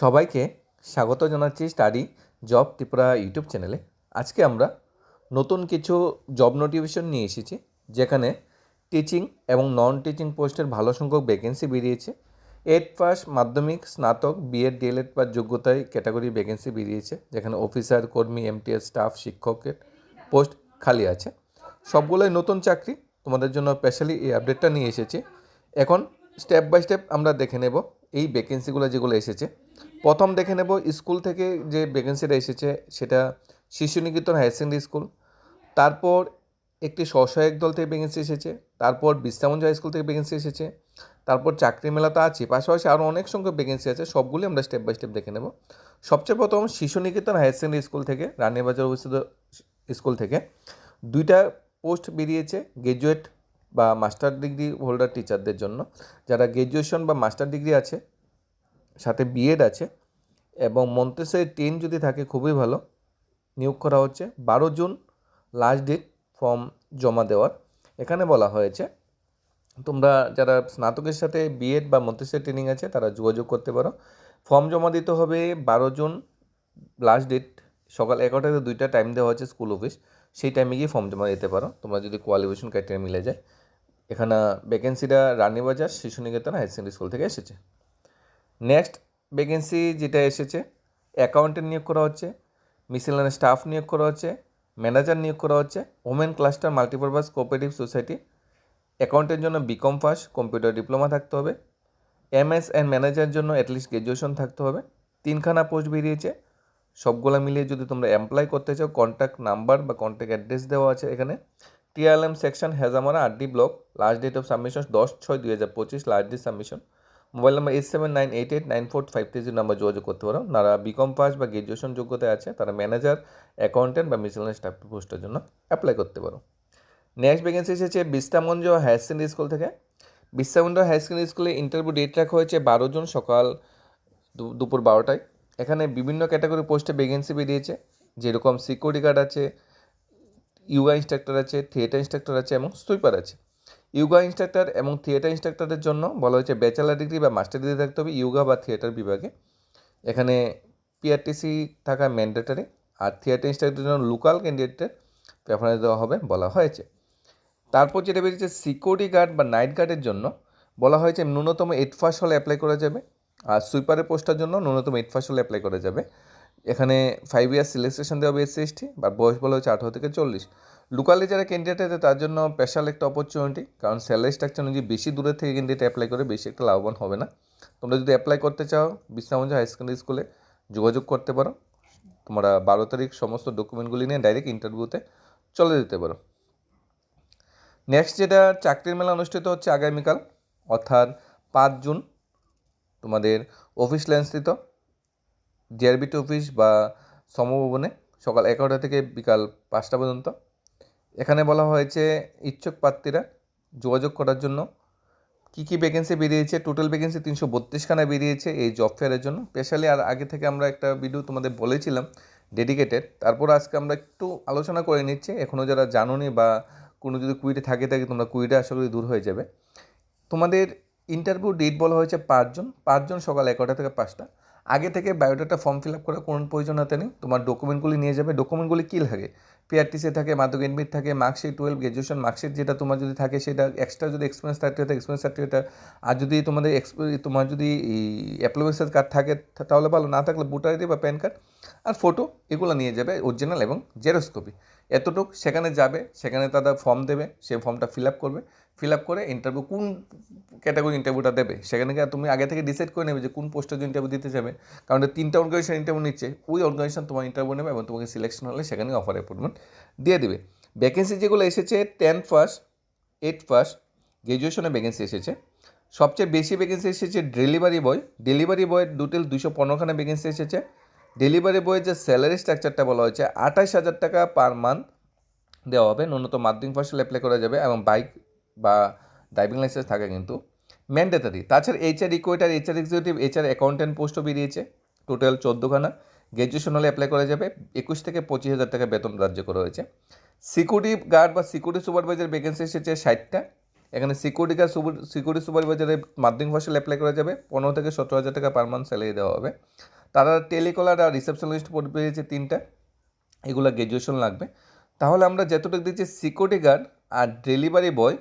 সবাইকে স্বাগত জানাচ্ছি স্টাডি জব ত্রিপুরা ইউটিউব চ্যানেলে। আজকে আমরা নতুন কিছু জব নোটিফিকেশন নিয়ে এসেছি, যেখানে টিচিং এবং নন টিচিং পোস্টের ভালো সংখ্যক ভ্যাকেন্সি বেরিয়েছে। এইট পাস মাধ্যমিক, স্নাতক বিএড ডিএলএড বা যোগ্যতায় ক্যাটাগরি ভ্যাকেন্সি বেরিয়েছে, যেখানে অফিসার কর্মী এমটিএস স্টাফ শিক্ষকের পোস্ট খালি আছে। সবগুলোই নতুন চাকরি, তোমাদের জন্য স্পেশালি এই আপডেটটা নিয়ে এসেছি। এখন স্টেপ বাই স্টেপ আমরা দেখে নেব এই ভ্যাকেন্সিগুলো যেগুলো এসেছে। প্রথম দেখে নেব স্কুল থেকে যে ভ্যাকেন্সিটা এসেছে, সেটা শিশু নিকেতন হায়ার সেকেন্ডারি স্কুল তারপর একটি স্বসহায়ক দল থেকে ভ্যাকেন্সি এসেছে, তারপর বিশ্রামঞ্জ হাই স্কুল থেকে ভ্যাকেন্সি এসেছে, তারপর চাকরি মেলা তো আছে পাশাপাশি আরও অনেক সংখ্যক ভ্যাকেন্সি আছে, সবগুলি আমরা স্টেপ বাই স্টেপ দেখে নেব। সবচেয়ে প্রথম শিশু নিকেতন হায়ার সেকেন্ডারি স্কুল থেকে, রানীবাজার অবস্থিত স্কুল থেকে, দুইটা পোস্ট বেরিয়েছে গ্র্যাজুয়েট বা মাস্টার ডিগ্রি হোল্ডার টিচারদের জন্য, যারা গ্র্যাজুয়েশন বা মাস্টার ডিগ্রি আছে, সাথে বিএড আছে এবং মন্তেশ্বরী টেন যদি থাকে, খুবই ভালো। নিয়োগ করা হচ্ছে। বারো জুন লাস্ট ডেট ফর্ম জমা দেওয়ার। এখানে বলা হয়েছে, তোমরা যারা স্নাতকের সাথে বিএড বা মন্তেশ্বরী ট্রেনিং আছে, তারা যোগাযোগ করতে পারো। ফর্ম জমা দিতে হবে বারো জুন লাস্ট ডেট সকাল এগারোটা থেকে দুইটা টাইম দেওয়া হচ্ছে স্কুল অফিস সেই টাইমে গিয়ে ফর্ম জমা দিতে পারো। তোমরা যদি কোয়ালিফিকেশন ক্রাইটেরিয়া মিলে যায়। এখানে ভ্যাকেন্সিটা রানীবাজার শিশু নিকেতন হায়ার সেকেন্ডারি স্কুল থেকে এসেছে। নেক্সট ভ্যাকেন্সি যেটা এসেছে অ্যাকাউন্টেন্ট নিয়োগ করা হচ্ছে মিসেলান স্টাফ নিয়োগ করা হচ্ছে ম্যানেজার নিয়োগ করা হচ্ছে women cluster multipurpose cooperative society অ্যাকাউন্টের জন্য বিকম পাস কম্পিউটার ডিপ্লোমা থাকতে হবে এমএস অ্যান্ড ম্যানেজারের জন্য অ্যাটলিস্ট গ্র্যাজুয়েশন থাকতে হবে, তিনখানা পোস্ট বেরিয়েছে, সবগুলো মিলিয়ে যদি তোমরা অ্যাপ্লাই করতে চাও কন্ট্যাক্ট নাম্বার বা কন্ট্যাক্ট অ্যাড্রেস দেওয়া আছে এখানে TRM section Hezamara RD block last date of submission দশ ছয় দুই হাজার পঁচিশ last date submission mobile number eight seven nine eight eight nine four five three zero number যোগাযোগ করতে পারো। তারা বিকম পাস বা গ্র্যাজুয়েশন যোগ্যতায় আছে, তারা ম্যানেজার অ্যাকাউন্টেন্ট বা মিসেলারি স্টাফ পোস্টের জন্য অ্যাপ্লাই করতে পারো। নেক্সট ভ্যাকেন্সি এসেছে বিস্তামঞ্জ হায়ার সেকেন্ডারি স্কুল থেকে। বিস্তামঞ্জ হায়ার সেকেন্ডারি স্কুলে ইন্টারভিউ ডেট রাখা হয়েছে বারো জন সকাল দুপুর বারোটায়। এখানে বিভিন্ন ক্যাটাগরি পোস্টে ভ্যাকেন্সি বেরিয়েছে, যেরকম সিকিউরিটি গার্ড আছে ইউগা ইনস্ট্রাক্টর আছে থিয়েটার ইনস্ট্রাক্টর আছে এবং সুইপার আছে। ইউগা ইনস্ট্রাক্টর এবং থিয়েটার ইনস্ট্রাক্টরের জন্য বলা হয়েছে ব্যাচেলার ডিগ্রি বা মাস্টার ডিগ্রি থাকতে হবে ইউগা বা থিয়েটার বিভাগে। এখানে পিআরটিসি থাকা ম্যান্ডেটারি আর থিয়েটার ইনস্ট্রাক্টরের জন্য লোকাল ক্যান্ডিডেটের প্রেফারেন্স দেওয়া হবে বলা হয়েছে। তারপর যেটা বেরিয়েছে সিকিউরিটি গার্ড বা নাইট গার্ডের জন্য বলা হয়েছে ন্যূনতম এইট ফার্স্ট হলে অ্যাপ্লাই করা যাবে আর সুইপারের পোস্টার জন্য ন্যূনতম এইট ফার্স্ট হলে অ্যাপ্লাই করা যাবে। এখানে ফাইভ ইয়ার্স সিলেকশন দেওয়া হবে এসসি এসটি বা বয়স বলা হয়েছে আঠারো থেকে চল্লিশ। লোকালি যারা ক্যান্ডিডেট আছে, তার জন্য স্পেশাল একটা অপরচুনিটি কারণ স্যালারি স্ট্রাকচার অনুযায়ী বেশি দূরের থেকে ক্যান্ডিডেট অ্যাপ্লাই করে বেশি একটা লাভবান হবে না। তোমরা যদি অ্যাপ্লাই করতে চাও বিশ্রামঞ্জ হাই সেকেন্ডারি স্কুলে যোগাযোগ করতে পারো। তোমরা বারো তারিখ সমস্ত ডকুমেন্টগুলি নিয়ে ডাইরেক্ট ইন্টারভিউতে চলে যেতে পারো। নেক্সট যেটা, চাকরির মেলা অনুষ্ঠিত হচ্ছে আগামীকাল, অর্থাৎ পাঁচ জুন। তোমাদের অফিস স্থিত জিআরবিটি অফিস বা সমভবনে সকাল এগারোটা থেকে বিকাল পাঁচটা পর্যন্ত। এখানে বলা হয়েছে, ইচ্ছুক প্রার্থীরা যোগাযোগ করার জন্য কী কী ভ্যাকেন্সি বেরিয়েছে? টোটাল ভ্যাকেন্সি তিনশো বত্রিশখানা বেরিয়েছে এই জব ফেয়ারের জন্য। স্পেশালি আর আগে থেকে আমরা একটা ভিডিও তোমাদের বলেছিলাম ডেডিকেটেড তারপর আজকে আমরা একটু আলোচনা করে নিচ্ছি। এখনও যারা জানোনি বা কোনো যদি কুইটে থাকে থাকে তোমরা কুইটে আশা করি দূর হয়ে যাবে। তোমাদের ইন্টারভিউ ডেট বলা হয়েছে পাঁচজন পাঁচজন সকাল এগারোটা থেকে পাঁচটা। আগে থেকে বায়োডাটা ফর্ম ফিল আপ করার কোনো প্রয়োজনীয়তা নেই। তোমার ডকুমেন্টগুলি নিয়ে যাবে। ডকুমেন্টগুলি কী লাগে? পিআরটিসি থাকে মাধ্যমিক এডমিট থাকে মার্কশিট টুয়েলভ গ্র্যাজুয়েশন মার্কশিট যেটা তোমার যদি থাকে সেটা এক্সট্রা যদি এক্সপিরিয়েন্স সার্টিফিকেট এক্সপিরিয়েন্স সার্টিফিকেট আর যদি তোমাদের তোমার যদি অ্যাপ্লিকেশন কার্ড থাকে তাহলে ভালো, না থাকলে ভোটার আইডি বা প্যান কার্ড আর ফটো এগুলো নিয়ে যাবে অরিজিনাল এবং জেরক্স কপি এতটুক, সেখানে যাবে, সেখানে তারা ফর্ম দেবে সেই ফর্মটা ফিল আপ করবে ফিল আপ করে ইন্টারভিউ কোন ক্যাটাগরি ইন্টারভিউটা দেবে? সেখানে গিয়ে তুমি আগে থেকে ডিসাইড করে নেবে যে কোন পোস্টের জন্য ইন্টারভিউ দিতে যাবে। কারণ তিনটা অর্গানাইজেশন ইন্টারভিউ নিচ্ছে, ওই অর্গানাইজেশন তোমার ইন্টারভিউ নেবে এবং তোমাকে সিলেকশন হলে সেখানে অফার অ্যাপয়েন্টমেন্ট দিয়ে দেবে। ভ্যাকেন্সি যেগুলো এসেছে টেন ফার্স্ট এইট ফার্স্ট গ্র্যাজুয়েশনে ভ্যাকেন্সি এসেছে। সবচেয়ে বেশি ভ্যাকেন্সি এসেছে ডেলিভারি বয় ডেলিভারি বয়ের দুটেল দুশো পনেরোখানা ভ্যাকেন্সি এসেছে। ডেলিভারি বয়ের যে স্যালারি স্ট্রাকচারটা বলা হয়েছে আঠাশ হাজার টাকা পার মান্থ দেওয়া হবে। ন্যূনতম মাধ্যমিক পাশ অ্যাপ্লাই করা যাবে এবং বাইক বা ড্রাইভিং লাইসেন্স থাকে কিন্তু ম্যান্ডেটারি তাছাড়া এইচআর ইকুয়েটার এইচআর এক্সিকিউটিভ এইচআর অ্যাকাউন্টেন্ট পোস্টও বেরিয়েছে। টোটাল চোদ্দোখানা। গ্র্যাজুয়েশন হলে অ্যাপ্লাই করা যাবে। একুশ থেকে পঁচিশ হাজার টাকা বেতন রাজ্য করা হয়েছে। সিকিউরিটি গার্ড বা সিকিউরিটি সুপারভাইজার ভ্যাকেন্সি এসেছে ষাটটা। এখানে সিকিউরিটি গার্ড সুপার সিকিউরিটি সুপারভাইজারের মাধ্যমিক ভাষায় অ্যাপ্লাই করা যাবে। পনেরো থেকে সতেরো হাজার টাকা পার মান্থ স্যালারি দেওয়া হবে। তারা টেলিকলার আর রিসেপশনিস্ট পদ পেয়েছে তিনটা। এগুলো গ্র্যাজুয়েশন লাগবে। তাহলে আমরা যতটুকু দিচ্ছি সিকিউরিটি গার্ড আর ডেলিভারি বয়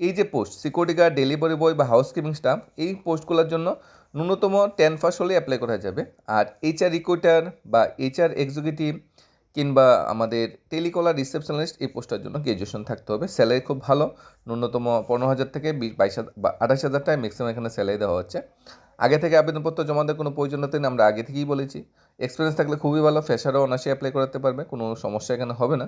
এই যে post security guard delivery boy বা হাউসকিপিং স্টাফ এই পোস্টগুলোর জন্য ন্যূনতম টেন ফার্স্ট হলে অ্যাপ্লাই করা যাবে। আর এইচআর রিক্রুটার বা এইচআর এক্সিকিউটিভ কিংবা আমাদের টেলিকলার রিসেপশনিস্ট এই পোস্টের জন্য গ্র্যাজুয়েশন থাকতে হবে। স্যালারি খুব ভালো, ন্যূনতম পনেরো হাজার থেকে বিশ, বাইশ হাজার বা আঠাশ হাজার ম্যাক্সিমাম এখানে স্যালারি দেওয়া হচ্ছে। আগে থেকে আবেদনপত্র জমা দেওয়ার কোনো প্রয়োজনীয়তা নেই, আমরা আগে থেকেই বলেছি। এক্সপিরিয়েন্স থাকলে খুবই ভালো ফ্রেশারও অনার্সে অ্যাপ্লাই করতে পারবে, কোনো সমস্যা এখানে হবে না।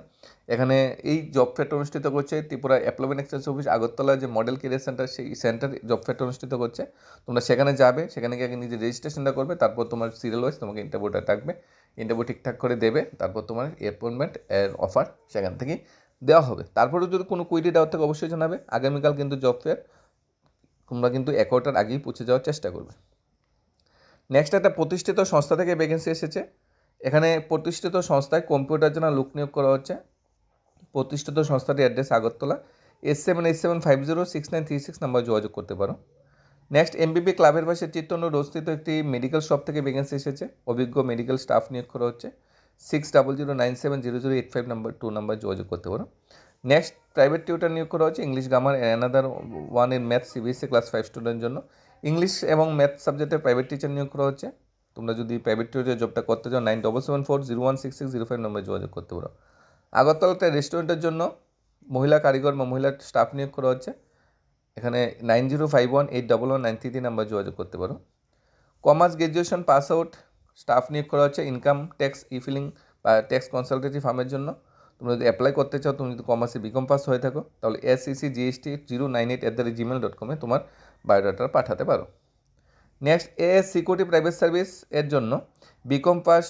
এখানে এই জব ফেয়ারটা অনুষ্ঠিত করছে Tripura employment exchange office Agartala যে মডেল কেরিয়ার সেন্টার সেই সেন্টার জব ফেয়ারটা অনুষ্ঠিত করছে। তোমরা সেখানে যাবে, সেখানে গিয়ে আগে নিজে রেজিস্ট্রেশনটা করবে, তারপর তোমার সিরিয়াল ওয়াইজ তোমাকে ইন্টারভিউটা থাকবে। ইন্টারভিউ ঠিকঠাক করে দেবে, তারপর তোমার অ্যাপয়েন্টমেন্ট এর অফার সেখান থেকে দেওয়া হবে। তারপরেও যদি কোনো কুইরি দেওয়ার থেকে, অবশ্যই জানাবে। আগামীকাল কিন্তু জব ফেয়ার কিন্তু এগারোটার আগেই পৌঁছে যাওয়ার চেষ্টা করবে। নেক্সট একটা প্রতিষ্ঠিত সংস্থা থেকে ভ্যাকেন্সি এসেছে। এখানে প্রতিষ্ঠিত সংস্থায় কম্পিউটার জন্য লোক নিয়োগ করা হচ্ছে। প্রতিষ্ঠিত সংস্থাটির address Agartala. S seven eight seven five zero six nine three six number যোগাযোগ করতে পারো। নেক্সট এমবিবি ক্লাবের পাশে চিত্তন্ন রোজস্থিত একটি মেডিকেল শপ থেকে ভ্যাকেন্সি এসেছে। অভিজ্ঞ মেডিকেল স্টাফ নিয়োগ করা হচ্ছে। Six double zero nine seven zero zero eight five number two number যোগাযোগ করতে পারো। নেক্সট প্রাইভেট টিউটার নিয়োগ করা হচ্ছে English grammar another one in math CBSE class five স্টুডেন্টের জন্য। ইংলিশ এবং ম্যাথ সাবজেক্টে প্রাইভেট টিচার নিয়োগ করা হচ্ছে। তোমরা যদি প্রাইভেট টিউটার জবটা করতে চাও nine double seven four zero one six six zero five নম্বরে যোগাযোগ করতে পারো। আগরতলাতে রেস্টুরেন্টের জন্য মহিলা কারিগর বা মহিলা স্টাফ নিয়োগ করা হচ্ছে। এখানে nine zero five one eight double one nine three three number যোগাযোগ করতে পারো। Commerce graduation pass out staff নিয়োগ করা হচ্ছে। ইনকাম ট্যাক্স ই ফিলিং বা ট্যাক্স কনসালটেটিভ ফার্মের জন্য। তোমরা যদি অ্যাপ্লাই করতে চাও, তুমি যদি কমার্সে বিকম পাস হয়ে থাকো, তাহলে S CC GST zero nine eight at the rate Gmail dot কমে তোমার বায়োডাটা পাঠাতে পারো। Next AS security private service এর জন্য বিকম পাস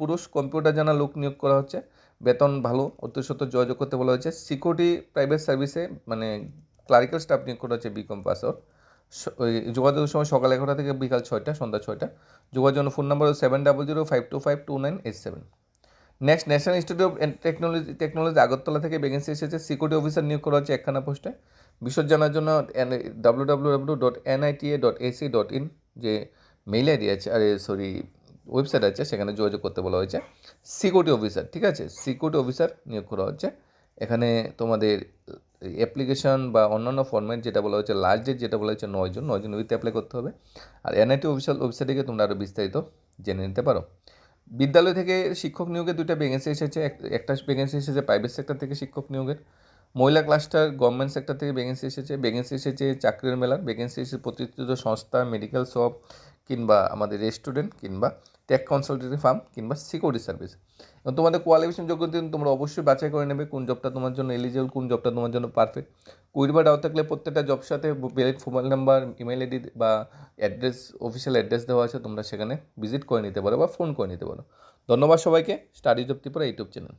পুরুষ কম্পিউটার জানা লোক নিয়োগ করা হচ্ছে। বেতন ভালো অতি সত্তর যোগাযোগ করতে বলা হয়েছে। সিকিউরিটি প্রাইভেট সার্ভিসে মানে ক্লারিক্যাল স্টাফ নিয়োগ করা হচ্ছে বিকম পাস ওর। যোগাযোগের সময় সকাল এগারোটা থেকে বিকাল ছয়টা, সন্ধ্যা ছয়টা। যোগাযোগের phone number seven double zero five two five two nine eight seven next national institute of technology technology Agartala থেকে ভ্যাকেন্সি এসেছে। সিকিউরিটি অফিসার নিয়োগ করা হচ্ছে একখানা পোস্টে বিশদ জানার জন্য W W W dot NITA dot AC dot in যে মেইল আইডি আছে, আরে সরি ওয়েবসাইট আছে, সেখানে যোগাযোগ করতে বলা হয়েছে। সিকিউরিটি অফিসার ঠিক আছে? সিকিউরিটি অফিসার নিয়োগ করা হচ্ছে। এখানে তোমাদের অ্যাপ্লিকেশন বা অন্যান্য ফর্মেট যেটা বলা হচ্ছে লাস্ট ডেট যেটা বলা হচ্ছে নয়জন নয়জন উইথ অ্যাপ্লাই করতে হবে। আর এনআইটি অফিসিয়াল ওয়েবসাইটে গিয়ে তোমরা আরও বিস্তারিত জেনে নিতে পারো। বিদ্যালয় থেকে শিক্ষক নিয়োগে দুইটা ভ্যাকেন্সি এসেছে। একটা ভ্যাকেন্সি এসেছে প্রাইভেট সেক্টর থেকে শিক্ষক নিয়োগের। মহিলা ক্লাস্টার গভর্নমেন্ট সেক্টর থেকে ভ্যাকেন্সি এসেছে। ভ্যাকেন্সি এসেছে চাকরির মেলা। ভ্যাকেন্সি এসেছে প্রতিষ্ঠিত সংস্থা মেডিকেল শপ কিংবা আমাদের রেস্টুরেন্ট কিংবা টেক কনসালটেন্সি ফার্ম কিংবা সিকিউরিটি সার্ভিস এবং তোমাদের কোয়ালিফিকেশন যোগ্যতা তোমরা অবশ্যই বাছাই করে নেবে কোন জবটা তোমার জন্য এলিজিবল কোন জবটা তোমার জন্য পারফেক্ট কুইরি বা ডাউট থাকলে প্রত্যেকটা জব সাথে valid mobile number email ID বা অ্যাড্রেস অফিসিয়াল অ্যাড্রেস দেওয়া আছে, তোমরা সেখানে ভিজিট করে নিতে পারো বা ফোন করে নিতে পারো। ধন্যবাদ সবাইকে। Study job Tripura YouTube channel